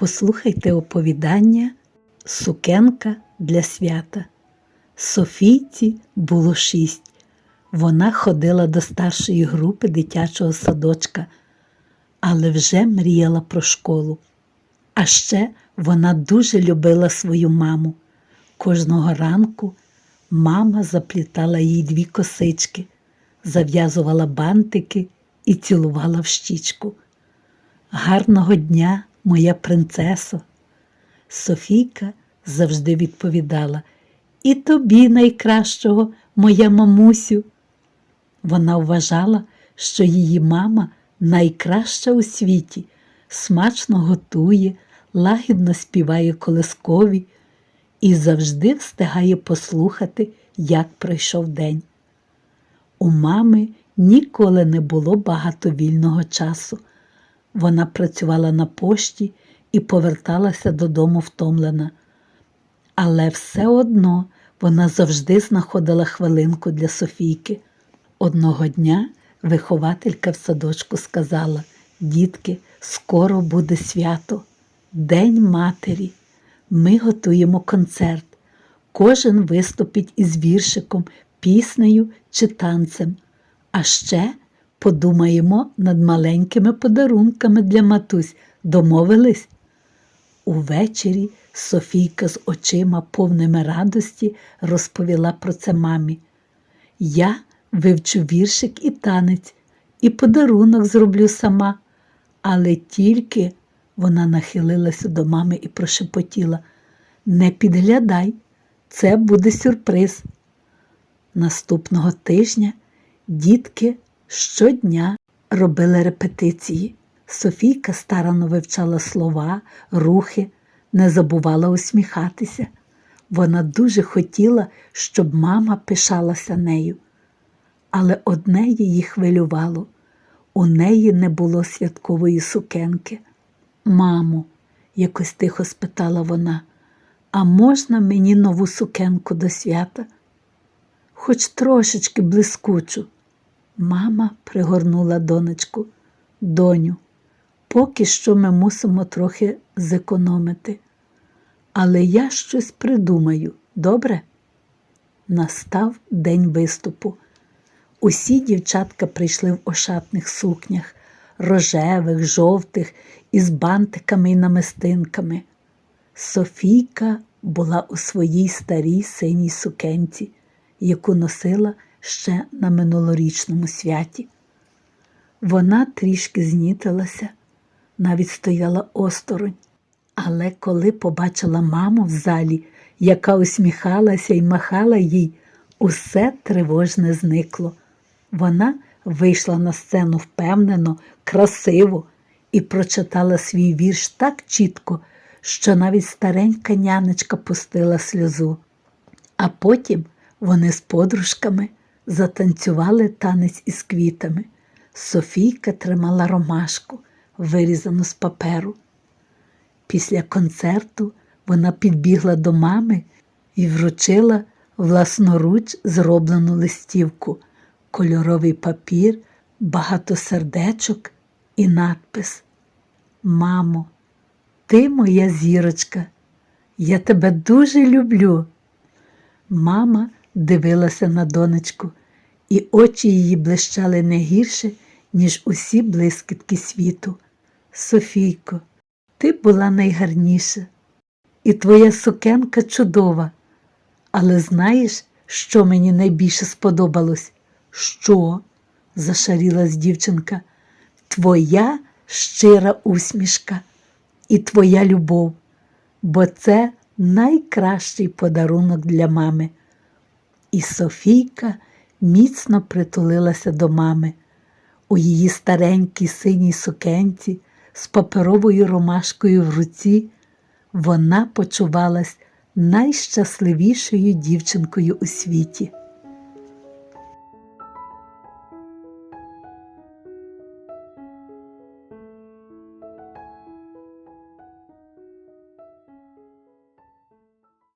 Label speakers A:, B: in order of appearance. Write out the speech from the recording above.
A: Послухайте оповідання Сукенка для свята. Софійці було шість. Вона ходила до старшої групи дитячого садочка, але вже мріяла про школу. А ще вона дуже любила свою маму. Кожного ранку мама заплітала їй дві косички, зав'язувала бантики і цілувала в щічку. Гарного дня, моя принцесо. Софійка завжди відповідала І тобі найкращого, моя мамусю. Вона вважала, що її мама найкраща у світі, смачно готує, лагідно співає колискові і завжди встигає послухати, як пройшов день. У мами ніколи не було багато вільного часу. Вона працювала на пошті і поверталася додому втомлена. Але все одно вона завжди знаходила хвилинку для Софійки. Одного дня вихователька в садочку сказала: Дітки, скоро буде свято, День матері. Ми готуємо концерт. Кожен виступить із віршиком, піснею чи танцем. А ще подумаємо над маленькими подарунками для матусь. Домовились? Увечері Софійка з очима повними радості розповіла про це мамі. Я вивчу віршик і танець, і подарунок зроблю сама, але тільки вона нахилилася до мами і прошепотіла Не підглядай, це буде сюрприз. Наступного тижня дітки щодня робили репетиції. Софійка старано вивчала слова, рухи, не забувала усміхатися. Вона дуже хотіла, щоб мама пишалася нею. Але одне її хвилювало у неї не було святкової сукенки. Мамо, якось тихо спитала вона, а можна мені нову сукенку до свята? Хоч трошечки блискучу. Мама пригорнула донечку. Доню, поки що ми мусимо трохи зекономити. Але я щось придумаю, добре? Настав день виступу. Усі дівчатка прийшли в ошатних сукнях, рожевих, жовтих, із бантиками і намистинками. Софійка була у своїй старій синій сукенці, яку носила ще на минулорічному святі. Вона трішки знітилася, навіть стояла осторонь, але коли побачила маму в залі, яка усміхалася і махала їй, усе тривожне зникло. Вона вийшла на сцену впевнено, красиво і прочитала свій вірш так чітко, що навіть старенька нянечка пустила сльозу. А потім вони з подружками затанцювали танець із квітами. Софійка тримала ромашку, вирізану з паперу. Після концерту вона підбігла до мами і вручила власноруч зроблену листівку, кольоровий папір, багато сердечок і надпис. Мамо, ти моя зірочка, я тебе дуже люблю. Мама дивилася на донечку, і очі її блищали не гірше, ніж усі блискітки світу. Софійко, ти була найгарніша, і твоя сукенка чудова. Але знаєш, що мені найбільше сподобалось? Що? зашарілась дівчинка. Твоя щира усмішка і твоя любов, бо це найкращий подарунок для мами. І Софійка міцно притулилася до мами. У її старенькій синій сукенці з паперовою ромашкою в руці вона почувалась найщасливішою дівчинкою у світі.